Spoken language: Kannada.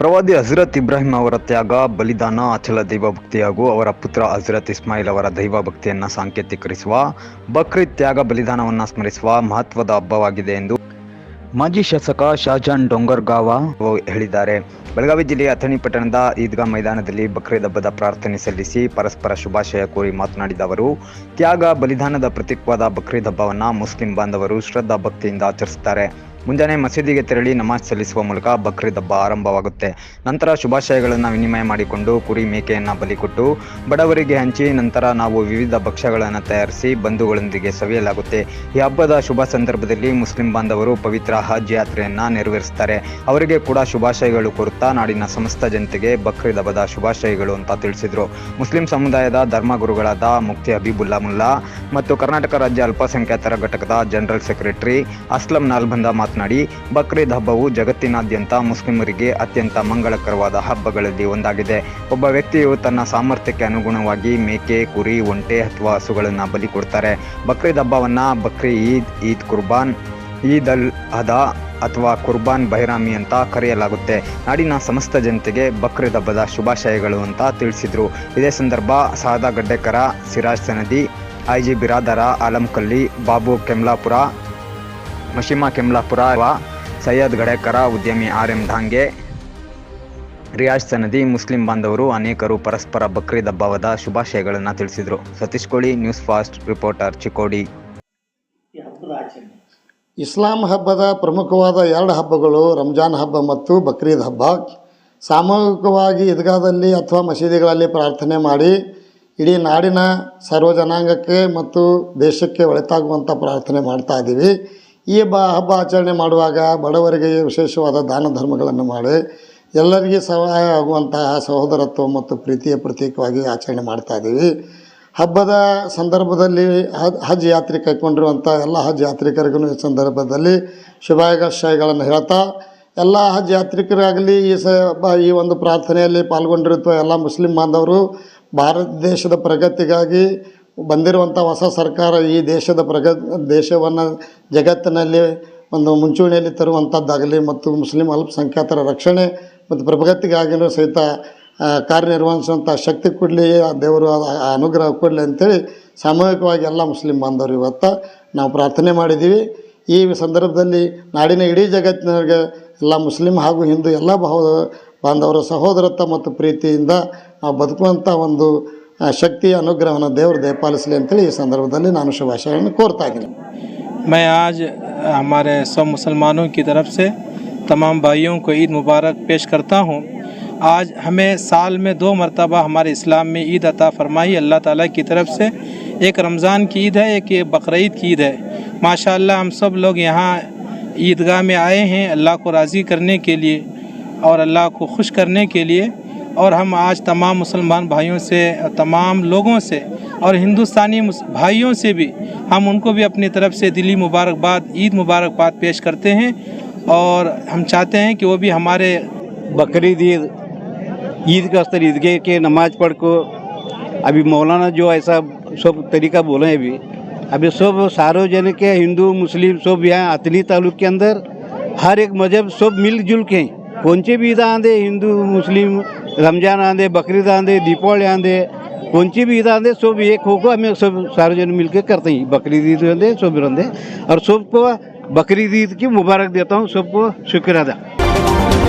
ಪ್ರವಾದಿ ಹಜರತ್ ಇಬ್ರಾಹಿಂ ಅವರ ತ್ಯಾಗ, ಬಲಿದಾನ, ಅಚಲ ದೈವಭಕ್ತಿ ಹಾಗೂ ಅವರ ಪುತ್ರ ಹಜರತ್ ಇಸ್ಮಾಯಿಲ್ ಅವರ ದೈವಭಕ್ತಿಯನ್ನು ಸಾಂಕೇತಿಕರಿಸುವ, ಬಕ್ರೀದ್ ತ್ಯಾಗ ಬಲಿದಾನವನ್ನು ಸ್ಮರಿಸುವ ಮಹತ್ವದ ಹಬ್ಬವಾಗಿದೆ ಎಂದು ಮಾಜಿ ಶಾಸಕ ಶಾಜಾನ್ ಡೊಂಗರ್ಗಾವ ಹೇಳಿದ್ದಾರೆ. ಬೆಳಗಾವಿ ಜಿಲ್ಲೆಯ ಅಥಣಿ ಪಟ್ಟಣದ ಈದ್ಗಾ ಮೈದಾನದಲ್ಲಿ ಬಕ್ರೀದ್ ಹಬ್ಬದ ಪ್ರಾರ್ಥನೆ ಸಲ್ಲಿಸಿ ಪರಸ್ಪರ ಶುಭಾಶಯ ಕೋರಿ ಮಾತನಾಡಿದ ಅವರು, ತ್ಯಾಗ, ಬಲಿದಾನದ ಪ್ರತೀಕವಾದ ಬಕ್ರೀದ್ ಹಬ್ಬವನ್ನು ಮುಸ್ಲಿಂ ಬಾಂಧವರು ಶ್ರದ್ಧಾ ಭಕ್ತಿಯಿಂದ ಆಚರಿಸುತ್ತಾರೆ. ಮುಂಜಾನೆ ಮಸೀದಿಗೆ ತೆರಳಿ ನಮಾಜ್ ಸಲ್ಲಿಸುವ ಮೂಲಕ ಬಕ್ರೀದ್ ಹಬ್ಬ ಆರಂಭವಾಗುತ್ತೆ. ನಂತರ ಶುಭಾಶಯಗಳನ್ನು ವಿನಿಮಯ ಮಾಡಿಕೊಂಡು ಕುರಿ ಮೇಕೆಯನ್ನು ಬಲಿಕೊಟ್ಟು ಬಡವರಿಗೆ ಹಂಚಿ ನಂತರ ನಾವು ವಿವಿಧ ಭಕ್ಷ್ಯಗಳನ್ನು ತಯಾರಿಸಿ ಬಂಧುಗಳೊಂದಿಗೆ ಸವಿಯಲಾಗುತ್ತೆ. ಈ ಹಬ್ಬದ ಶುಭ ಸಂದರ್ಭದಲ್ಲಿ ಮುಸ್ಲಿಂ ಬಾಂಧವರು ಪವಿತ್ರ ಹಜ್ ಯಾತ್ರೆಯನ್ನು ನೆರವೇರಿಸುತ್ತಾರೆ. ಅವರಿಗೆ ಕೂಡ ಶುಭಾಶಯಗಳು ಕೊರುತ್ತಾ ನಾಡಿನ ಸಮಸ್ತ ಜನತೆಗೆ ಬಕ್ರೀದ್ ಹಬ್ಬದ ಶುಭಾಶಯಗಳು ಅಂತ ತಿಳಿಸಿದರು. ಮುಸ್ಲಿಂ ಸಮುದಾಯದ ಧರ್ಮಗುರುಗಳಾದ ಮುಕ್ತಿ ಹಬೀಬುಲ್ಲಾ ಮುಲ್ಲಾ ಮತ್ತು ಕರ್ನಾಟಕ ರಾಜ್ಯ ಅಲ್ಪಸಂಖ್ಯಾತರ ಘಟಕದ ಜನರಲ್ ಸೆಕ್ರೆಟರಿ ಅಸ್ಲಂ ನಾಲ್ಬಂದ ಮಾತನಾಡಿ, ಬಕ್ರೀದ್ ಹಬ್ಬವು ಜಗತ್ತಿನಾದ್ಯಂತ ಮುಸ್ಲಿಮರಿಗೆ ಅತ್ಯಂತ ಮಂಗಳಕರವಾದ ಹಬ್ಬಗಳಲ್ಲಿ ಒಂದಾಗಿದೆ. ಒಬ್ಬ ವ್ಯಕ್ತಿಯು ತನ್ನ ಸಾಮರ್ಥ್ಯಕ್ಕೆ ಅನುಗುಣವಾಗಿ ಮೇಕೆ, ಕುರಿ, ಒಂಟೆ ಅಥವಾ ಹಸುಗಳನ್ನು ಬಲಿ ಕೊಡ್ತಾರೆ. ಬಕ್ರೀದ್ ಹಬ್ಬವನ್ನು ಬಕ್ರಿ ಈದ್ ಈದ್ ಕುರ್ಬಾನ್, ಈದ್ ಅಲ್ ಅದಾ ಅಥವಾ ಕುರ್ಬಾನ್ ಬೈರಾಮಿ ಅಂತ ಕರೆಯಲಾಗುತ್ತೆ. ನಾಡಿನ ಸಮಸ್ತ ಜನತೆಗೆ ಬಕ್ರೀದ್ ಹಬ್ಬದ ಶುಭಾಶಯಗಳು ಅಂತ ತಿಳಿಸಿದರು. ಇದೇ ಸಂದರ್ಭ ಸಾದಾ ಗಡ್ಡೆಕರ, ಸಿರಾಜ್ ಸನದಿ ಐ ಜಿ ಬಿರಾದರ ಆಲಂಕಲ್ಲಿ ಬಾಬು ಕೆಮ್ಲಾಪುರ ಮಶಿಮಾ ಕೆಮ್ಲಾಪುರ ಸೈಯದ್ ಗಡೇಕರ ಉದ್ಯಮಿ ಆರ್ ಎಂ ಧಾಂಗೆ ರಿಯಾಜ್ ಸನದಿ ಮುಸ್ಲಿಂ ಬಾಂಧವರು ಅನೇಕರು ಪರಸ್ಪರ ಬಕ್ರೀದ್ ಹಬ್ಬದ ಶುಭಾಶಯಗಳನ್ನು ತಿಳಿಸಿದರು Satish Koli news fast reporter ಆಚರಣೆ. ಇಸ್ಲಾಂ ಹಬ್ಬದ ಪ್ರಮುಖವಾದ ಎರಡು ಹಬ್ಬಗಳು ರಂಜಾನ್ ಹಬ್ಬ ಮತ್ತು ಬಕ್ರೀದ್ ಹಬ್ಬ. ಸಾಮೂಹಿಕವಾಗಿ ಈದ್ಗಾದಲ್ಲಿ ಅಥವಾ ಮಸೀದಿಗಳಲ್ಲಿ ಪ್ರಾರ್ಥನೆ ಮಾಡಿ ಇಡೀ ನಾಡಿನ ಸರ್ವ ಜನಾಂಗಕ್ಕೆ ಮತ್ತು ದೇಶಕ್ಕೆ ಒಳಿತಾಗುವಂಥ ಪ್ರಾರ್ಥನೆ ಮಾಡ್ತಾ ಇದ್ದೀವಿ ಈ ಬ ಹಬ್ಬ ಆಚರಣೆ ಮಾಡುವಾಗ ಬಡವರಿಗೆ ವಿಶೇಷವಾದ ದಾನ ಧರ್ಮಗಳನ್ನು ಮಾಡಿ ಎಲ್ಲರಿಗೆ ಸಹಾಯ ಆಗುವಂತಹ ಸಹೋದರತ್ವ ಮತ್ತು ಪ್ರೀತಿಯ ಪ್ರತೀಕವಾಗಿ ಆಚರಣೆ ಮಾಡ್ತಾ ಇದ್ದೀವಿ. ಹಬ್ಬದ ಸಂದರ್ಭದಲ್ಲಿ ಹಜ್ ಯಾತ್ರೆ ಕೈಕೊಂಡಿರುವಂಥ ಎಲ್ಲ ಹಜ್ ಯಾತ್ರಿಕರಿಗೂ ಈ ಸಂದರ್ಭದಲ್ಲಿ ಶುಭಾಶಯಗಳನ್ನು ಹೇಳ್ತಾ, ಎಲ್ಲ ಹಜ್ ಯಾತ್ರಿಕರಾಗಲಿ ಈ ಸ ಈ ಒಂದು ಪ್ರಾರ್ಥನೆಯಲ್ಲಿ ಪಾಲ್ಗೊಂಡಿರುವ ಎಲ್ಲ ಮುಸ್ಲಿಂ ಬಾಂಧವರು ಭಾರತ ದೇಶದ ಪ್ರಗತಿಗಾಗಿ ಬಂದಿರುವಂಥ ಹೊಸ ಸರ್ಕಾರ ಈ ದೇಶದ ಪ್ರಗ ದೇಶವನ್ನು ಜಗತ್ತಿನಲ್ಲಿ ಒಂದು ಮುಂಚೂಣಿಯಲ್ಲಿ ತರುವಂಥದ್ದಾಗಲಿ ಮತ್ತು ಮುಸ್ಲಿಂ ಅಲ್ಪಸಂಖ್ಯಾತರ ರಕ್ಷಣೆ ಮತ್ತು ಪ್ರಗತಿಗಾಗಿಯೂ ಸಹಿತ ಕಾರ್ಯನಿರ್ವಹಿಸುವಂಥ ಶಕ್ತಿ ಕೊಡಲಿ ದೇವರು ಅನುಗ್ರಹ ಕೊಡಲಿ ಅಂತೇಳಿ ಸಾಮೂಹಿಕವಾಗಿ ಎಲ್ಲ ಮುಸ್ಲಿಂ ಬಾಂಧವರು ಇವತ್ತು ನಾವು ಪ್ರಾರ್ಥನೆ ಮಾಡಿದ್ದೀವಿ. ಈ ಸಂದರ್ಭದಲ್ಲಿ ನಾಡಿನ ಇಡೀ ಜಗತ್ತಿನವರಿಗೆ ಎಲ್ಲ ಮುಸ್ಲಿಂ ಹಾಗೂ ಹಿಂದೂ ಎಲ್ಲ ಬಹು, ಬಾಂಧವರ ಸಹೋದರತ್ವ ಮತ್ತು ಪ್ರೀತಿಯಿಂದ ನಾವು ಬದುಕುವಂಥ ಒಂದು ಆ ಅನುಗ್ರಹವನ್ನು ದೇವರು ದಯಪಾಲಿಸಲಿ ಅಂತೇಳಿ ಈ ಸಂದರ್ಭದಲ್ಲಿ ನಾನು ಶುಭಾಶಯಗಳನ್ನು ಕೋರ್ತಾ ಇದ್ದೀನಿ. میں آج ہمارے سب مسلمانوں کی طرف سے تمام بھائیوں کو عید مبارک پیش کرتا ہوں آج ہمیں سال میں دو مرتبہ ہمارے اسلام میں عید عطا فرمائی اللہ تعالیٰ کی طرف سے ایک رمضان کی عید ہے ایک بقرعید کی عید ہے ماشاءاللہ ہم سب لوگ یہاں عیدگاہ میں آئے ہیں اللہ کو راضی کرنے کے لیے اور اللہ کو خوش کرنے کے لیے اور ہم آج تمام مسلمان بھائیوں سے، تمام لوگوں سے اور ہندوستانی بھائیوں سے بھی ہم ان کو بھی اپنی طرف سے دلی مبارکباد، عید مبارکباد پیش کرتے ہیں اور ہم چاہتے ہیں کہ وہ بھی ہمارے بقرعید عید عید کا اثر عیدگاہ کے نماز پڑھ کو ابھی مولانا جو ایسا سب طریقہ بولے ہیں ابھی ابھی سب ساروجن کے ہندو، مسلم سب یہاں عطلی تعلق کے اندر ہر ایک مذہب سب مل جل کے ہیں۔ کون سے بھی ادارے ہندو، مسلم رمضان آندے بقرعید آندے دیپاولی آندے کون سی بھی عید آندے سب ایک ہو کو ہمیں سب سارے جن مل کے کرتے ہیں بقرعید عید رہتے سب رہتے اور سب کو بقرعید عید کی مبارک دیتا ہوں سب کو شکر ادا